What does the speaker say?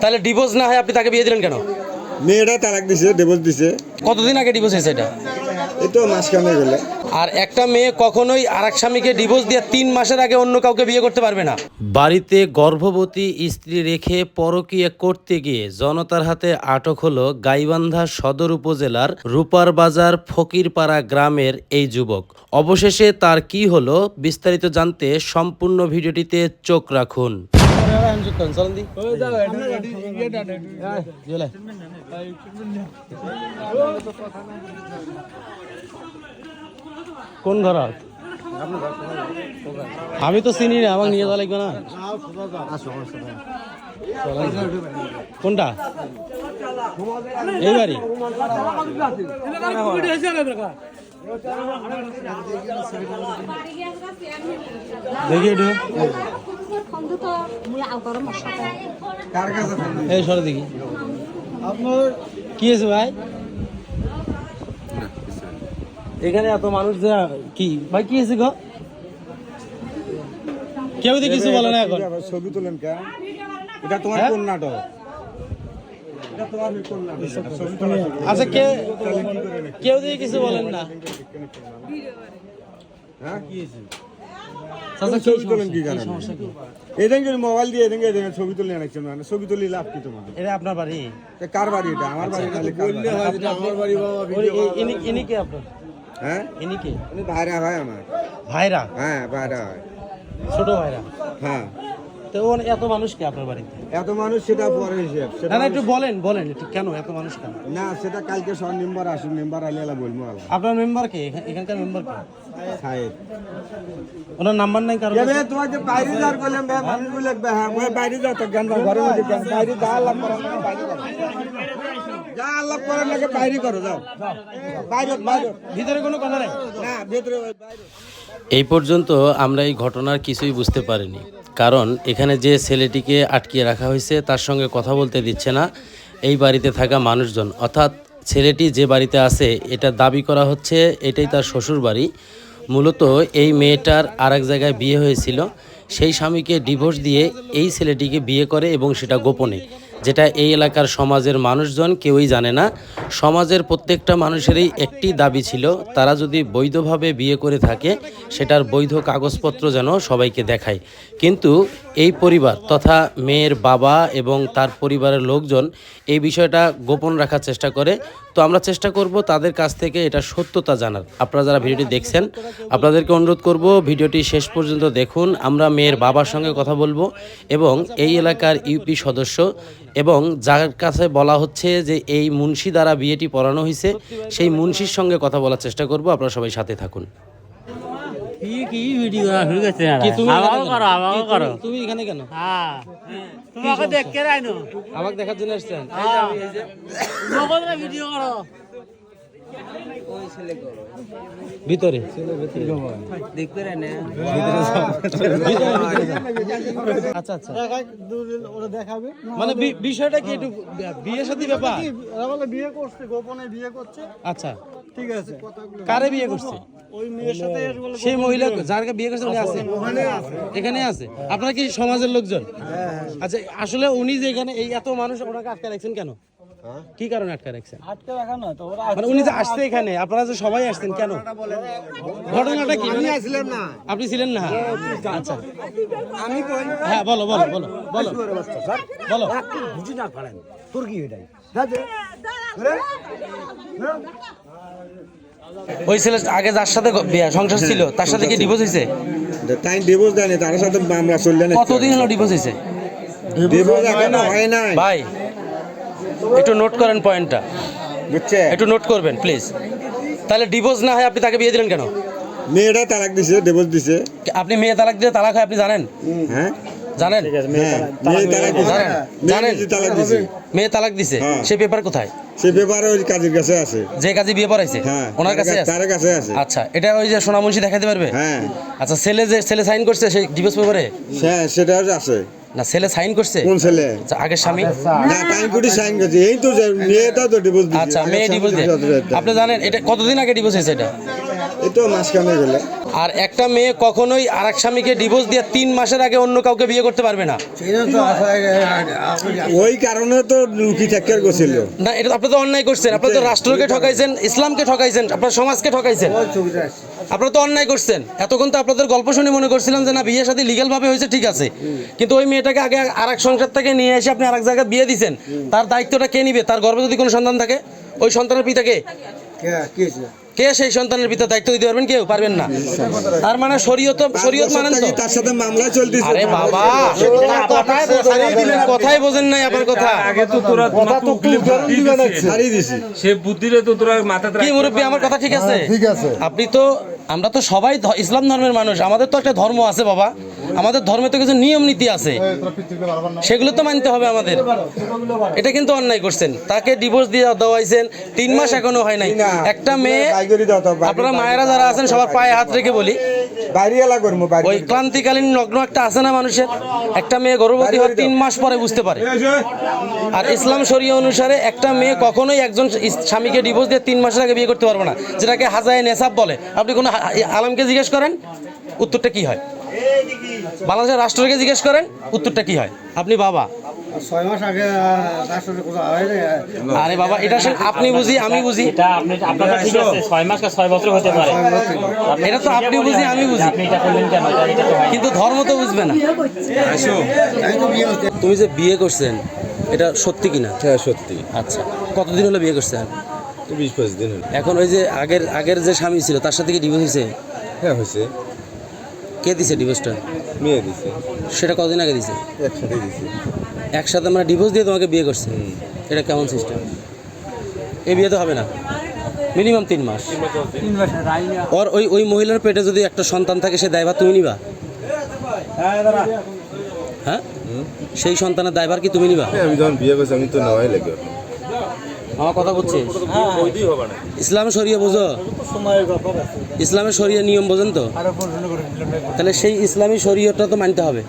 তাহলে ডিভোর্স না হয় আপনি তাকে বিয়ে দিলেন কেন? মেয়েটা তালাক দিছে ডিভোর্স দিছে। কতদিন আগে ডিভোর্স হয়েছে এটা? এই তো মাঝখানে গেলে আর একটা মেয়ে কখনোই আর এক স্বামীকে ডিভোর্স দিয়ে তিন মাসের আগে অন্য কাউকে বিয়ে করতে পারবে না। বাড়িতে গর্ভবতী স্ত্রী রেখে পরকীয়া করতে গিয়ে জনতার হাতে আটক হলো গাইবান্ধা সদর উপজেলার রূপার বাজার ফকিরপাড়া গ্রামের এই যুবক। অবশেষে তার কি হলো বিস্তারিত জানতে সম্পূর্ণ ভিডিওটিতে চোখ রাখুন। কোন ঘর আমি তো চিনি না, আমাকে নিয়ে যাওয়া লাগবে না। কোনটা? এই বাড়ি? দেখি একটু এই সরে দেখি। কি আছে ভাই? এখানে এত মানুষ যে কি? ভাই কি আছে গো? কেউ তো কিছু বলে না এখন? ছবি তুলেন কে এটা তোমার হ্যাঁ? এটা তোমার কোন নাটক? আচ্ছা কে কেউ দিয়ে কিছু বলেন না। হ্যাঁ? চাচা, কি ছবি তোলেন কি কি কারণে এদিন করে মোবাইল দিয়ে এদিন এদিন ছবি তুলে আনাচ্ছেন মানে। ছবি তুলি লাভ কি তোমাদের? এটা আপনার বাড়ি? কার বাড়ি এটা? আমার বাড়ি নাহলে কার বাড়ি? ওই- ইনি- ইনি কে আপনার? হ্যাঁ? ইনি কে? ভাইরা হয় আমার। ভাইরা? হ্যাঁ ভাইরা হয়। ছোট ভাইরা? হ্যাঁ। তো এত মানুষ কে আপনার বাড়িতে? এত মানুষ সেটা পরে হিসেব সেটা না একটু বলেন বলেন একটু কেন এত মানুষ কেন? না সেটা কালকে সব মেম্বার আসুন মেম্বার আলে বলব আলা। আপনার মেম্বার কে? এখান- এখানকার মেম্বার কে? সাহেব ওনার নাম্বার নাই কারণ এবে বাইরে যাওয়ার বললাম হ্যাঁ ওই বাইরে যাও তো জ্ঞান দাও, ঘরের মধ্যে জ্ঞান বাইরে যা আল্লাহ করার লাগে বাইরে করো যা আল্লাহ করার লাগে বাইরে করো যাও। বাইরে বাইরে। ভিতরে কোনো কথা নেই। না ভেতরে ওই বাইরে। এই পর্যন্ত আমরা এই ঘটনার কিছুই বুঝতে পারিনি। কারণ এখানে যে ছেলেটিকে আটকিয়ে রাখা হয়েছে, তার সঙ্গে কথা বলতে দিচ্ছে না। এই বাড়িতে থাকা মানুষজন, অর্থাৎ ছেলেটি যে বাড়িতে আছে, এটা দাবি করা হচ্ছে এটাই তার শ্বশুর বাড়ি মূলত এই মেয়েটার আর এক জায়গায় বিয়ে হয়েছিল। সেই স্বামীকে ডিভোর্স দিয়ে এই ছেলেটিকে বিয়ে করে এবং সেটা গোপনে। যেটা এই এলাকার সমাজের মানুষজন কেউই জানে না। সমাজের প্রত্যেকটা মানুষেরই একটি দাবি ছিল, তারা যদি বৈধভাবে বিয়ে করে থাকে, সেটার বৈধ কাগজপত্র যেন সবাইকে দেখায়। কিন্তু এই পরিবার তথা মেয়ের বাবা এবং তার পরিবারের লোকজন এই বিষয়টা গোপন রাখার চেষ্টা করে। তো আমরা চেষ্টা করব তাদের কাছ থেকে এটা সত্যতা জানার। আপনারা যারা ভিডিওটি দেখছেন, আপনাদেরকে অনুরোধ করব ভিডিওটি শেষ পর্যন্ত দেখুন। আমরা মেয়ের বাবার সঙ্গে কথা বলব এবং এই এলাকার ইউপি সদস্য এবং যার কাছে বলা হচ্ছে যে এই মুন্সি দ্বারা বিয়েটি পড়ানো হয়েছে, সেই মুন্সির সঙ্গে কথা বলার চেষ্টা করব। আপনারা সবাই সাথে থাকুন। কি কি ভিডিও হয়ে গেছে কি তুমি আমাকে করো কেন? করো। তুমি- তুমি এখানে কেন? হ্যাঁ। তোমাকে দেখতে রাইনো? আমাকে দেখার জন্য আসছেন? তোমাকে ভিডিও করো। ভিতরে। আচ্ছা আচ্ছা। মানে বিষয়টা কি একটু বিয়ে সাথে ব্যাপার? বিয়ে করছে গোপনে বিয়ে করছে। আচ্ছা। ঠিক আছে। কারে বিয়ে করছে? ওই মেয়ের সাথে এসে বলে সেই মহিলা যারকে বিয়ে করছে উনি আছে? এখানে আছে? আপনারা কি সমাজের লোকজন? আচ্ছা আসলে উনি যে এখানে এই এত মানুষ ওনাকে আটকে রাখছেন কেন? কি কারণে আটকে রাখছেন? আটকে রাখা না তো ওরা মানে উনি যে আসছে এখানে আপনারা যে সবাই আসছেন কেন? ঘটনাটা কি? আমি আসলাম না। আপনি ছিলেন না? আচ্ছা। হ্যাঁ বলো বলো বলো বলো। বলো। বুঝি না পারেন। তোর কি এটাই? ওই ছেলে আগে যার সাথে বিয়ে- সংসার ছিল তার সাথে কি ডিভোর্স হয়েছে তাই ডিভোর্স দেয়নি তার সাথে মামলা চললে না কতদিন হলো ডিভোর্স হয়েছে ডিভোর্স এখনও হয় নাই। ভাই একটু নোট করেন পয়েন্টটা বুঝছে? একটু নোট করবেন প্লিজ তাহলে ডিভোর্স না হয় আপনি তাকে বিয়ে দিলেন কেন? মেয়েটা তালাক দিছে ডিভোর্স দিছে। আপনি মেয়ে তালাক দিয়ে তালাক হয় আপনি জানেন? হ্যাঁ? জানেন? হ্যাঁ মেয়ে তালাক দিছে। জানেন? মেয়ে জানেন? তালাক দিছে। মেয়ে তালাক দিছে। হ্যাঁ। সে পেপার কোথায়? সে পেপার ওই কাজের কাছে আছে। যে কাজে বিয়ে পড়াইছে? হ্যাঁ ওনার কাছে তার কাছে আছে। আচ্ছা এটা ওই যে সোনামুন্সি দেখাতে পারবে? হ্যাঁ। আচ্ছা ছেলে যে ছেলে সাইন করছে সেই ডিভোর্স পেপারে হ্যাঁ সেটা আছে। না ছেলে সাইন করছে? কোন ছেলে? আগে স্বামী? না টাইম কুটি সাইন করছে। এই তো মেয়েটা তো ডিভোর্স আচ্ছা মেয়ে ডিভোর্স আপনি জানেন এটা কতদিন আগে ডিভোর্স হয়েছে এটা? এটাও মাঝখানে গেলে। আর একটা মেয়ে কখনোই আর এক স্বামীকে ডিভোর্স দিয়ে তিন মাসের আগে অন্য কাউকে বিয়ে করতে পারবে না। ওই কারণে তো লুকি থাকার গেছিল না এটা আপনি তো অন্যায় করছেন। আপনি তো রাষ্ট্রকে ঠকাইছেন ইসলামকে ঠকাইছেন আপনার সমাজকে ঠকাইছেন। আপনারা তো অন্যায় করছেন। এতক্ষণ তো আপনাদের গল্প শুনে মনে করছিলাম যে না বিয়ে সাথে লিগ্যাল ভাবে হয়েছে ঠিক আছে। কিন্তু ওই মেয়েটাকে আগে আর এক সংসার থেকে নিয়ে এসে আপনি আর এক জায়গায় বিয়ে দিচ্ছেন তার দায়িত্বটা কে নিবে? তার গর্ভে যদি কোনো সন্তান থাকে ওই সন্তানের পিতাকে? কে সেই সন্তানের পিতা দায়িত্ব দিতে পারবেন? কেউ পারবেন না। তার মানে শরীয়ত শরীয়ত মানেন তো। তার সাথে মামলা চলতেছে। আরে বাবা কথাই বোঝেন- কথাই বোঝেন নাই আপনার কথা। আগে তো তোরা কথা তো দিছি সে বুদ্ধিরে তো তোরা মাথা কি মুরব্বী আমার কথা ঠিক আছে? ঠিক আছে। আপনি তো আমরা তো সবাই ইসলাম ধর্মের মানুষ। আমাদের তো একটা ধর্ম আছে বাবা। আমাদের ধর্মে তো কিছু নিয়ম, নীতি আছে। সেগুলো তো মানতে হবে আমাদের। এটা কিন্তু অন্যায় করছেন। তাকে ডিভোর্স দিয়ে দেওয়াইছেন তিন মাস এখনও হয় নাই। একটা মেয়ে, আপনারা মায়েরা যারা আছেন, সবার পায়ে হাত রেখে বলি। ওই ক্লান্তিকালীন লগ্ন একটা আছে না মানুষের? একটা মেয়ে গর্ভবতী হয় তিন মাস পরে বুঝতে পারে। আর ইসলাম শরীয় অনুসারে একটা মেয়ে কখনোই একজন স্বামীকে ডিভোর্স দিয়ে তিন মাসের আগে বিয়ে করতে পারবে না, যেটাকে হাজায় নেশাব বলে। আপনি কোনো আলমকে জিজ্ঞেস করেন উত্তরটা কি হয়? বাংলাদেশের রাষ্ট্রকে জিজ্ঞেস করেন উত্তরটা কি হয়? আপনি বাবা। ছয় মাস আগে হয় আরে বাবা এটা আসলে আপনি বুঝি আমি বুঝি। এটা আপনি আপনারটা ঠিক আছে ছয় মাস বা ছয় বছর হতে পারে। এটা তো আপনি বুঝি আমি বুঝি। আপনি এটা করলেন কেন? এটা- এটা তো কিন্তু ধর্ম তো বুঝবে না। তুমি যে বিয়ে করছেন এটা সত্যি কিনা? হ্যাঁ সত্যি। আচ্ছা কতদিন হলো বিয়ে করছেন? বিশ পঁচিশ দিন এখন ওই যে আগের আগের যে স্বামী ছিল তার সাথে কি ডিভোর্স হয়েছে? হ্যাঁ হয়েছে। কে দিছে ডিভোর্সটা মেয়ে দিছে। সেটা কতদিন আগে দিছে? একসাথে দিছে। একসাথে আমরা ডিভোর্স দিয়ে তোমাকে বিয়ে করছে? এটা কেমন সিস্টেম এই বিয়ে তো হবে না। মিনিমাম তিন মাস। ওর ওই ওই মহিলার পেটে যদি একটা সন্তান থাকে সে দায়ভার তুমি নিবা? হ্যাঁ সেই সন্তানের দায়ভার কি তুমি নিবা? আমি যখন বিয়ে করছি আমি তো নেওয়াই লাগে আমার কথা বুঝছিস? ইসলামে শরিয়া বোঝো? ইসলামের সরিয়ে নিয়ম বোঝেন তো? তাহলে সেই ইসলামী শরীয়তটা তো মানতে হবে।